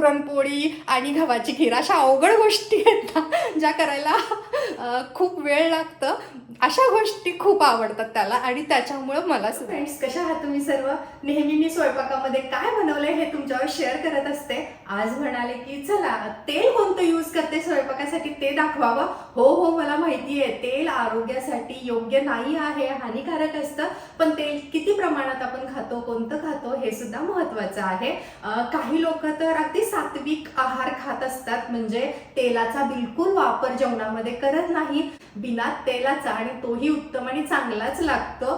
पुरणपोळी आणि गव्हाची खीर अशा अवघड गोष्टी आहेत ज्या करायला खूप वेळ लागतं. अशा गोष्टी खूप आवडतात त्याला आणि त्याच्यामुळं मला फ्रेंड्स कशा आहात तुम्ही सर्व? नेहमी मी स्वयंपाकामध्ये काय बनवलंय हे तुमच्यावर शेअर करत असते. आज म्हणाले की चला तेल कोणतं यूज करते स्वयंपाकासाठी ते दाखवावं. हो हो मला माहिती आहे तेल आरोग्यासाठी योग्य नाही आहे हानिकारक असतं पण तेल किती प्रमाणात आपण खातो कोणतं खातो हे सुद्धा महत्वाचं आहे. काही लोक तर अगदी सात्विक आहार खात असतात म्हणजे तेलाचा बिलकुल वापर जेवणामध्ये करत नाही बिना तेलाचा आणि तोही उत्तम आणि चांगलाच लागतो.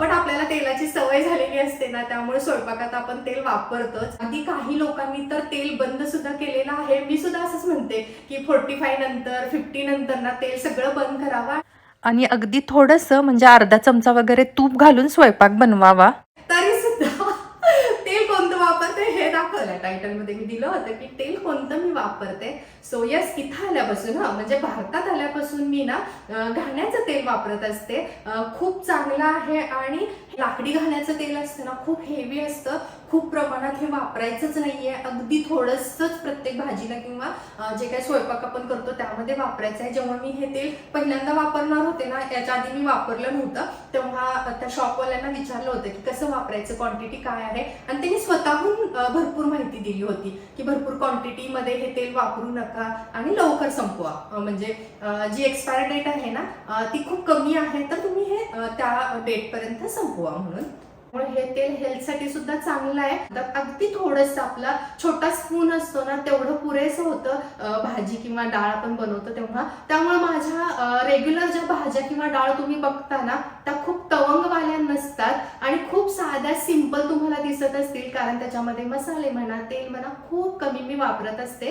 पण आपल्याला तेलाची सवय झालेली असते ना त्यामुळे स्वयंपाकात आपण तेल वापरतोच. अगदी काही लोकांनी तर तेल बंद सुद्धा केलेलं आहे. मी सुद्धा असंच म्हणते की फोर्टी फाय नंतर फिफ्टी नंतर ना तेल सगळं बंद करावा. आणि अगदी थोडंसं म्हणजे अर्धा चमचा वगैरे तूप घालून स्वयंपाक बनवावा तरी सुद्धा तेल कोणतं वापरते हे टायटलमध्ये मध्ये मी दिलं होतं की तेल कोणतं मी वापरते? सो यस इथं आल्यापासून हा म्हणजे भारतात आल्यापासून मी ना घाण्याचं तेल वापरत असते. खूप चांगलं आहे आणि लाकडी घाण्याचं तेल असतं ना खूप हेवी असतं. खूप प्रमाणात हे वापरायचंच नाहीये. अगदी थोडंसंच प्रत्येक भाजीला किंवा जे काही स्वयंपाक आपण करतो त्यामध्ये वापरायचं आहे. जेव्हा मी हे तेल पहिल्यांदा वापरणार होते ना याच्या आधी मी वापरलं नव्हतं तेव्हा त्या शॉपवाल्यांना विचारलं होतं की कसं वापरायचं क्वांटिटी काय आहे? आणि त्यांनी स्वतःहून भरपूर माहिती दिली होती की भरपूर क्वांटिटीमध्ये हे तेल वापरू नका आणि लवकर संपवा. म्हणजे जी एक्सपायर डेट आहे ना ती खूप कमी आहे तर तुम्ही हे त्या डेटपर्यंत संपवा म्हणून. हे तेल हेल्थसाठी सुद्धा चांगलं आहे. अगदी थोडस आपला छोटा स्पून असतो ना तेवढं पुरेसं होतं. भाजी किंवा डाळ आपण बनवतो तेव्हा. त्यामुळे माझ्या रेग्युलर ज्या भाज्या किंवा डाळ तुम्ही बघता ना त्या खूप तवंगवाल्या नसतात. आणि खूप साध्या सिंपल तुम्हाला दिसत असतील. कारण त्याच्यामध्ये मसाले म्हणा तेल म्हणा खूप कमी मी वापरत असते.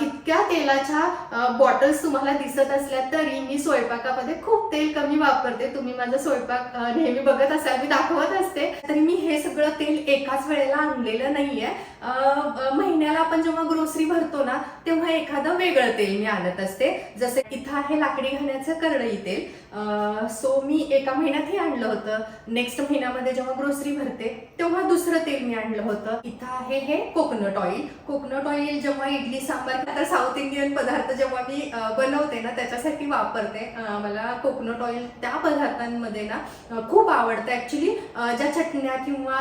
इतक्या तेलाच्या बॉटल्स तुम्हाला दिसत असल्या तरी मी स्वयंपाकामध्ये खूप तेल कमी वापरते. तुम्ही माझा स्वयंपाक नेहमी बघत असाल मी दाखवत असते. तरी मी हे सगळं तेल एकाच वेळेला आणलेलं नाहीये. महिन्याला आपण जेव्हा ग्रोसरी भरतो ना तेव्हा एखादं वेगळं तेल मी आणत असते. जसे इथं आहे लाकडी घाण्याचं करडई तेल. सो मी एका महिन्यात हे आणलं होतं. नेक्स्ट महिन्यामध्ये जेव्हा ग्रोसरी भरते तेव्हा दुसरं तेल मी आणलं होतं. इथं आहे हे कोकोनट ऑइल कोकोनट ऑइल जेव्हा इडली सांबार आता साऊथ इंडियन पदार्थ जेव्हा मी बनवते ना त्याच्यासाठी वापरते. मला कोकोनट ऑइल त्या पदार्थांमध्ये ना खूप आवडतं. ॲक्च्युली ज्या चटण्या किंवा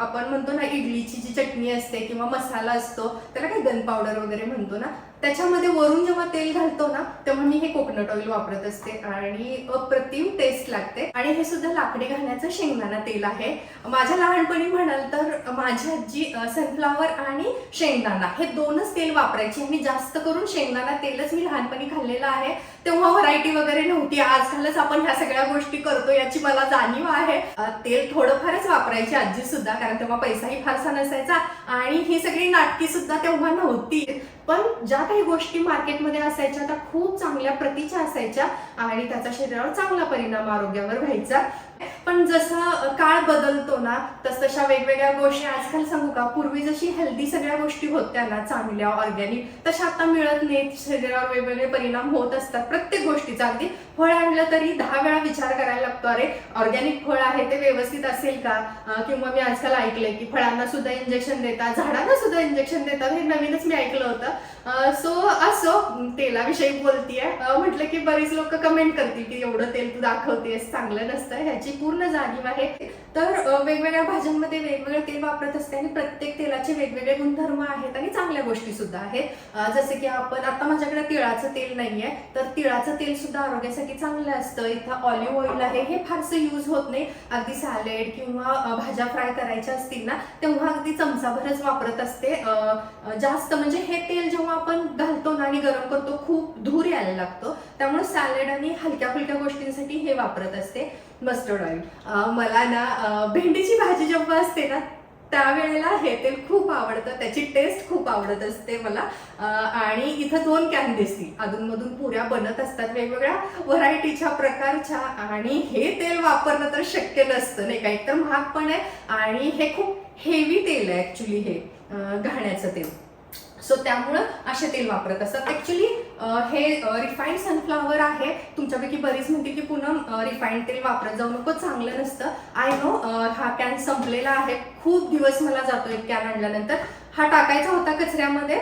आपण म्हणतो ना इडलीची जी चटणी असते किंवा मसाला असतो त्याला काय गन पावडर वगैरे म्हणतो ना त्याच्यामध्ये वरून जेव्हा तेल घालतो ना तेव्हा मी हे कोकोनट ऑइल वापरत असते आणि अप्रतिम टेस्ट लागते. आणि हे सुद्धा लाकडी घालण्याचं शेंगदाणा तेल आहे. माझ्या लहानपणी म्हणाल तर माझी आजी सनफ्लावर आणि शेंगदाणा हे दोनच तेल वापरायची. आणि जास्त करून शेंगदाणा तेलच मी लहानपणी खाल्लेलं आहे. तेव्हा व्हरायटी वगैरे नव्हती. आजकालच आपण ह्या सगळ्या गोष्टी करतो याची मला जाणीव आहे. तेल थोडंफारच वापरायची आजी सुद्धा कारण तेव्हा पैसाही फारसा नसायचा. आणि ही सगळी नाटकी सुद्धा तेव्हा नव्हती. पण ज्या काही गोष्टी मार्केटमध्ये असायच्या त्या खूप चांगल्या प्रतीच्या असायच्या आणि त्याचा शरीरावर चांगला परिणाम आरोग्यावर व्हायचा. पण जसं काळ बदलतो ना तस तशा वेगवेगळ्या गोष्टी आजकाल सांगू का पूर्वी जशी हेल्दी सगळ्या गोष्टी होत्या ना चांगल्या ऑर्गॅनिक तशा आता मिळत नाहीत. शरीरावर वेगवेगळे परिणाम होत असतात प्रत्येक गोष्टीचा. अगदी फळ आणलं तरी दहा वेळा विचार करायला लागतो अरे ऑर्गॅनिक फळ आहे ते व्यवस्थित असेल का? किंवा मी आजकाल ऐकलंय की फळांना सुद्धा इंजेक्शन देतात झाडांना सुद्धा इंजेक्शन देतात. हे नवीनच मी ऐकलं होतं. सो असो तेलाविषयी बोलतीये. म्हटलं की बरीच लोक कमेंट करतील की एवढं तेल तू दाखवतेस चांगलं नसतं ह्याची पूर्ण जाणीव आहे. तर वेगवेगळ्या भाज्यांमध्ये वेगवेगळं तेल वापरत असते आणि प्रत्येक तेलाचे वेगवेगळे गुणधर्म आहेत आणि चांगल्या गोष्टी सुद्धा आहेत. जसं जसे की आपण आता माझ्याकडे तिळाचं तेल नाहीये तर तिळाचं तेल सुद्धा आरोग्यासाठी चांगलं असतं. इथं ऑलिव्ह ऑइल आहे हे फारसं यूज होत नाही. अगदी सॅलेड किंवा भाज्या फ्राय करायच्या असतील ना तेव्हा अगदी चमचाभरच वापरत असते. जास्त म्हणजे हे तेल जेव्हा आपण घालतो ना आणि गरम करतो खूप धूर यायला लागतो. त्यामुळे सॅलेड आणि हलक्या फुलक्या गोष्टींसाठी हे वापरत असते. मस्टर्ड ऑइल मला ना भेंडीची भाजी जेव्हा असते ना त्यावेळेला हे तेल खूप आवडतं. त्याची टेस्ट खूप आवडत असते मला. आणि इथं दोन कॅन दिसतील अधूनमधून पुऱ्या बनत असतात वेगवेगळ्या व्हरायटीच्या प्रकारच्या. आणि हे तेल वापरणं तर शक्य नसतं नाही का? एकतर महाग पण आहे आणि हे खूप हेवी तेल आहे ॲक्च्युली हे घाण्याचं तेल. सो त्यामुळं असे तेल वापरत असतात. ॲक्च्युली हे रिफाईंड सनफ्लावर आहे. तुमच्यापैकी बरीच म्हणते की पुन्हा रिफाईंड तेल वापरत जाऊ नको चांगलं नसतं. आय नो हा कॅन संपलेला आहे. खूप दिवस मला जातो एक कॅन आणल्यानंतर. हा टाकायचा होता कचऱ्यामध्ये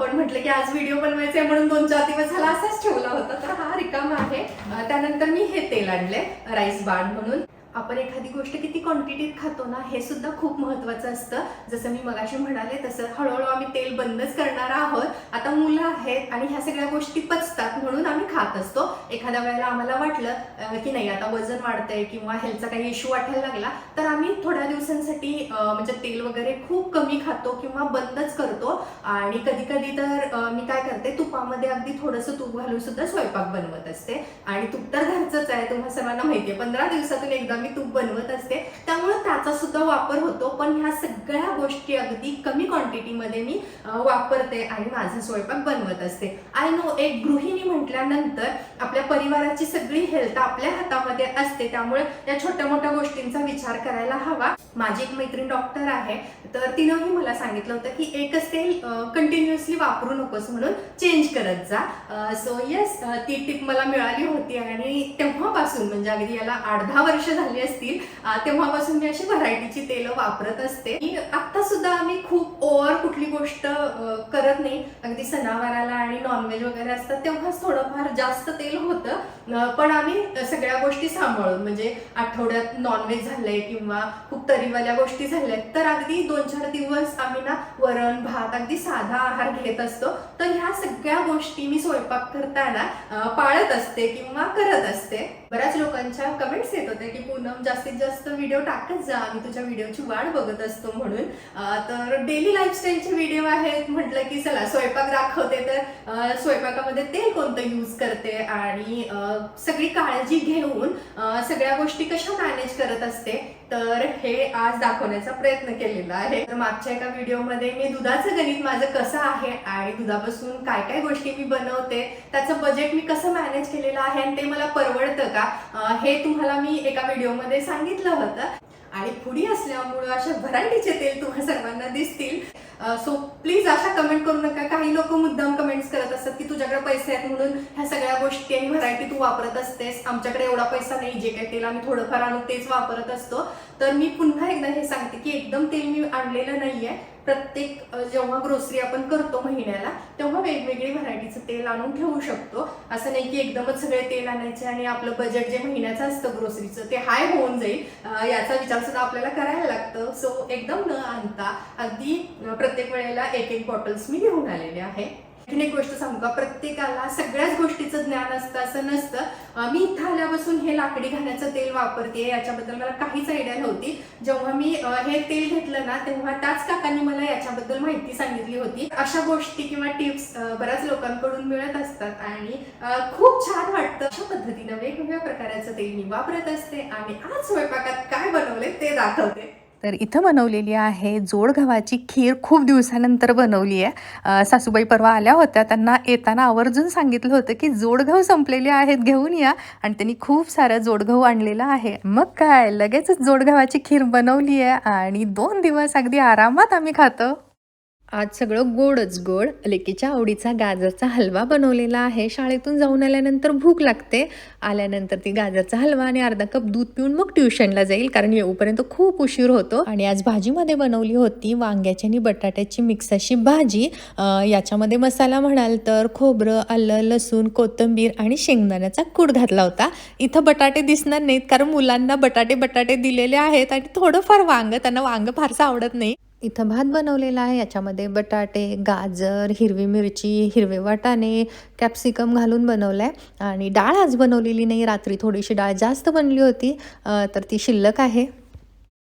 पण म्हटलं की आज व्हिडिओ बनवायचा आहे म्हणून दोन चार दिवस झाला असाच ठेवला होता. तर हा रिकामा आहे. त्यानंतर मी हे तेल आणले राईस बाण म्हणून. आपण एखादी गोष्ट किती क्वांटिटीत खातो ना हे सुद्धा खूप महत्वाचं असतं. जसं मी मगाशी म्हणाले तसं हळूहळू आम्ही तेल बंदच करणार आहोत. आता मुलं आहेत आणि ह्या सगळ्या गोष्टी पचतात म्हणून आम्ही खात असतो. एखाद्या वेळेला आम्हाला वाटलं की नाही आता वजन वाढतंय किंवा हेल्थचा काही इश्यू वाटायला लागला तर आम्ही थोड्या दिवसांसाठी म्हणजे तेल वगैरे खूप कमी खातो किंवा बंदच करतो. आणि कधी कधी तर मी काय करते तुपामध्ये अगदी थोडंसं तूप घालून सुद्धा स्वयंपाक बनवत असते. आणि तूप तर घरचंच आहे तुम्हाला सर्वांना माहितीये पंधरा दिवसातून एकदा मी तूप बनवत असते. त्यामुळे त्याचा सुद्धा वापर होतो. पण ह्या सगळ्या गोष्टी अगदी कमी क्वांटिटीमध्ये मी वापरते आणि माझा स्वयंपाक बनवत असते. आय नो एक गृहिणी म्हटल्यानंतर आपल्या परिवाराची सगळी हेल्थ आपल्या हातामध्ये असते. त्यामुळे या छोट्या मोठ्या गोष्टींचा विचार करायला हवा. माझी एक मैत्रीण डॉक्टर आहे. तर तिनंही मला सांगितलं होतं की एकच तेल कंटिन्युअसली वापरू नकोस म्हणून चेंज करत जा. सो येस ती टिप मला मिळाली होती आणि तेव्हापासून म्हणजे अगदी याला आठ दहा वर्ष झाली असतील तेव्हापासून मी अशी व्हरायटीची तेलं वापरत असते. की आता सुद्धा आम्ही खूप ओव्हर कुठली गोष्ट करत नाही. अगदी सणावाराला आणि नॉनव्हेज वगैरे असतात तेव्हाच थोडंफार जास्त तेल होतं. पण आम्ही सगळ्या गोष्टी सांभाळून म्हणजे आठवड्यात नॉनव्हेज झालंय किंवा खूप तरीवाल्या गोष्टी झाल्यात तर अगदी दोन चार दिवस आम्ही ना वरण भात अगदी साधा आहार घेत असतो. तर ह्या सगळ्या गोष्टी मी स्वयंपाक करताना पाळत असते किंवा करत असते. बऱ्याच लोकांच्या कमेंट्स येत होते की पूनम जास्तीत जास्त व्हिडिओ टाकत जा. आम्ही तुझ्या व्हिडिओची वाट बघत असतो म्हणून. तर डेली लाईफस्टाईलचे व्हिडिओ आहेत. म्हटलं की चला स्वयंपाक दाखवते तर स्वयंपाकामध्ये तेल कोणतं यूज करते आणि सगळी काळजी घेऊन सगळ्या गोष्टी कशा मॅनेज करत असते? तर हे आज दाखवण्याचा प्रयत्न केलेला आहे. तर मागच्या एका व्हिडिओमध्ये मी दुधाचं गणित माझं कसं आहे आणि दुधापासून काय काय गोष्टी मी बनवते त्याचं बजेट मी कसं मॅनेज केलेलं आहे आणि ते मला परवडतं का हे तुम्हाला मी एका व्हिडिओमध्ये सांगितलं होतं. आणि फुडी असल्यामुळं अशा व्हरायटीचे तेल तुम्हा सर्वांना दिसतील. सो प्लीज अशा कमेंट करू नका. काही लोक मुद्दाम कमेंट्स करत असतात की तुझ्याकडे पैसे आहेत म्हणून ह्या सगळ्या गोष्टी आणि व्हरायटी तू वापरत असतेस. आमच्याकडे एवढा पैसा नाही जे काही तेल आम्ही थोडंफार आणू तेच वापरत असतो. तर मी पुन्हा एकदा हे सांगते की एकदम तेल मी आणलेलं नाहीये. प्रत्येक जेव्हा ग्रोसरी आपण करतो महिन्याला तेव्हा वेगवेगळी व्हरायटीचं तेल आणून ठेवू शकतो. असं नाही की एकदमच सगळे तेल आणायचे आणि आपलं बजेट जे महिन्याचं असतं ग्रोसरीचं ते हाय होऊन जाईल. याचा विचार सुद्धा आपल्याला करायला लागतं. सो एकदम न आणता अगदी प्रत्येक वेळेला एक एक बॉटल्स मी घेऊन आलेले आहे. एक गोष्ट सांगू का? प्रत्येकाला सगळ्याच गोष्टीचं ज्ञान असतं असं नसतं. मी इथं आल्यापासून हे लाकडी घाण्याचं तेल वापरते याच्याबद्दल मला काहीच आयडिया नव्हती. जेव्हा मी हे तेल घेतलं ना तेव्हा त्याच काकांनी मला याच्याबद्दल माहिती सांगितली होती. अशा गोष्टी किंवा टिप्स बऱ्याच लोकांकडून मिळत असतात आणि खूप छान वाटतं. अशा पद्धतीनं वेगवेगळ्या प्रकाराचं तेल मी वापरत असते आणि आज स्वयंपाकात काय बनवले ते दाखवते. तर इथं बनवलेली आहे जोड गव्हाची खीर खूप दिवसानंतर बनवली आहे. सासूबाई परवा आल्या होत्या त्यांना येताना आवर्जून सांगितलं होतं की जोडघव संपलेले आहेत घेऊन या. आणि त्यांनी खूप सारं जोडगहू आणलेलं आहे. मग काय लगेचच जोडगव्हाची खीर बनवली आहे आणि दोन दिवस अगदी आरामात आम्ही खातो. आज सगळं गोडच गोड. लेकीच्या आवडीचा गाजरचा हलवा बनवलेला आहे. शाळेतून जाऊन आल्यानंतर भूक लागते. आल्यानंतर ती गाजरचा हलवा आणि अर्धा कप दूध पिऊन मग ट्युशनला जाईल कारण येऊपर्यंत खूप उशीर होतो. आणि आज भाजीमध्ये बनवली होती वांग्याची आणि बटाट्याची मिक्स अशी भाजी. याच्यामध्ये मसाला म्हणाल तर खोबरं आलं लसूण कोथिंबीर आणि शेंगदाण्याचा कूड घातला होता. इथं बटाटे दिसणार नाहीत कारण मुलांना बटाटे बटाटे दिलेले आहेत आणि थोडंफार वांग त्यांना वांग फारसं आवडत नाही. इथं भात बनवलेला आहे. याच्यामध्ये बटाटे गाजर हिरवी मिरची हिरवे वाटाणे कॅप्सिकम घालून बनवलं आहे आणि डाळ आज बनवलेली नाही रात्री थोडीशी डाळ जास्त बनली होती. तर ती शिल्लक आहे.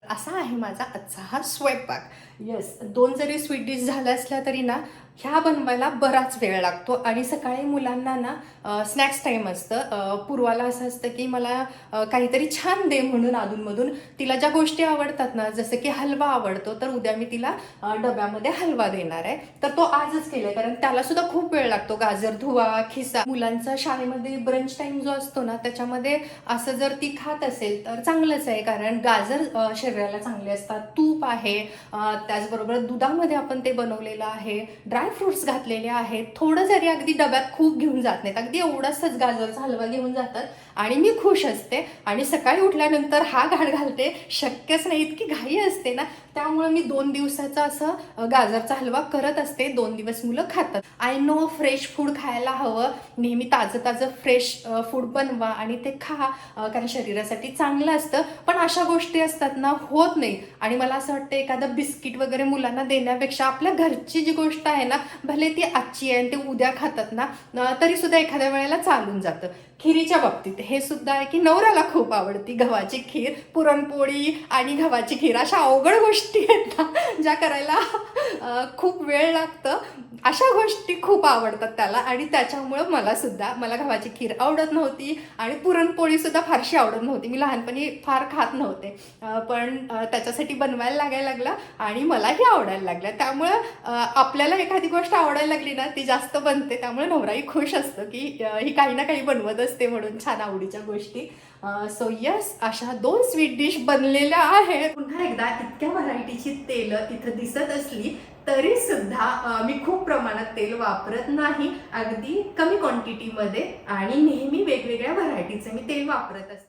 असा आहे माझा आजचा हा स्वयंपाक. येस दोन जरी स्वीट डिश झाल्या असल्या तरी ना ह्या बनवायला बराच वेळ लागतो. आणि सकाळी मुलांना ना स्नॅक्स टाईम असतं. पूर्वाला असं असतं की मला काहीतरी छान दे म्हणून अधूनमधून. तिला ज्या गोष्टी आवडतात ना जसं की हलवा आवडतो तर उद्या मी तिला डब्यामध्ये हलवा देणार आहे. तर तो आजच केलाय कारण त्याला सुद्धा खूप वेळ लागतो. गाजर धुवा खिसा. मुलांचा शाळेमध्ये ब्रंच टाईम जो असतो ना त्याच्यामध्ये असं जर ती खात असेल तर चांगलंच आहे. कारण गाजर शरीराला चांगले असतात. तूप आहे त्याचबरोबर दुधामध्ये आपण ते बनवलेलं आहे. ड्रायफ्रुट्स घातलेले आहेत. थोडं जरी अगदी डब्यात खूप घेऊन जात नाहीत. अगदी एवढासाच गाजरचा हलवा घेऊन जातात. आणि मी खुश असते. आणि सकाळी उठल्यानंतर हा घाट घालते. शक्यच नाही इतकी घाई असते ना. त्यामुळे मी दोन दिवसाचा असं गाजरचा हलवा करत असते. दोन दिवस मुलं खातात. आय नो फ्रेश फूड खायला हवं. नेहमी ताजं ताजं फ्रेश फूड बनवा आणि ते खा. कारण शरीरासाठी चांगलं असतं. पण अशा गोष्टी असतात ना होत नाही. आणि मला असं वाटतं एखादं बिस्किट वगैरे मुलांना देण्यापेक्षा आपल्या घरची जी गोष्ट आहे ना भले ती आजची आहे आणि ते उद्या खातात ना तरी सुद्धा एखाद्या वेळेला चालून जातं. खिरीच्या बाबतीत. हे सुद्धा आहे की नवऱ्याला खूप आवडती गव्हाची खीर पुरणपोळी आणि गव्हाची खीर. अशा अवघड गोष्टी आहेत ना ज्या करायला खूप वेळ लागतं. अशा गोष्टी खूप आवडतात त्याला आणि त्याच्यामुळं मला सुद्धा मला गव्हाची खीर आवडत नव्हती आणि पुरणपोळी सुद्धा फारशी आवडत नव्हती. मी लहानपणी फार खात नव्हते. पण त्याच्यासाठी बनवायला लागायला लागलं आणि मलाही आवडायला लागलं. त्यामुळं आपल्याला एखादी गोष्ट आवडायला लागली ना ती जास्त बनते. त्यामुळे नवराही खुश असतो की ही काही ना काही बनवत असते म्हणून छान आवडीच्या गोष्टी. सो यस अशा दोन स्वीट डिश बनलेल्या आहेत. पुन्हा एकदा इतक्या व्हरायटीची तेलं इथं दिसत असली तरी सुद्धा मी खूप प्रमाणात तेल वापरत नाही. अगदी कमी क्वांटिटीमध्ये आणि नेहमी वेगवेगळ्या व्हरायटीचं मी तेल वापरत असते.